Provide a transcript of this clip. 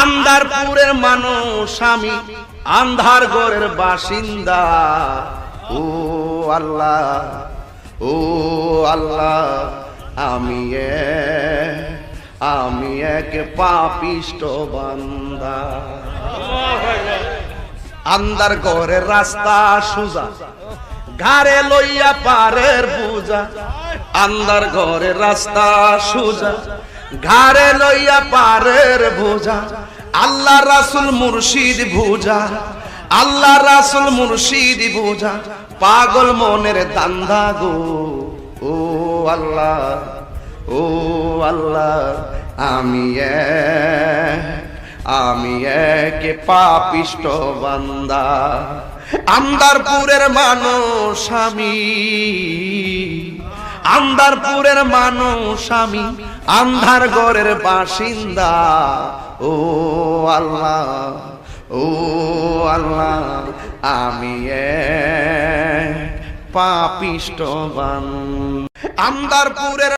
আন্দারপুরের মানুষ আমি, আন্ধার ঘরের বাসিন্দা। ও আল্লাহ ও আল্লাহ, আমি আমি এক পাপিষ্ট বান্দা। আন্দার ঘরের রাস্তা সুজা, ঘাড়ে লইয়া পারের পূজা। আন্দার ঘরের রাস্তা সুজা, ঘাড়ে লইয়া পারের ভুজা আল্লাহ রাসুল মুর্শিদ ভুজা আল্লাহ রাসুল মুর্শিদ ভুজা পাগল মনের দান্দা গো। ও আল্লাহ ও আল্লাহ, আমি আমি এক পাপিষ্ট বান্দা। আন্দারপুরের মানুষ আমি। আন্দারপুরের মানুষ আমি আন্ধার ঘরের বাসিন্দা। ও আল্লাহ ও আল্লাহ, আমি পাপিষ্টবান পাপিষ্ট বান আন্দারপুরের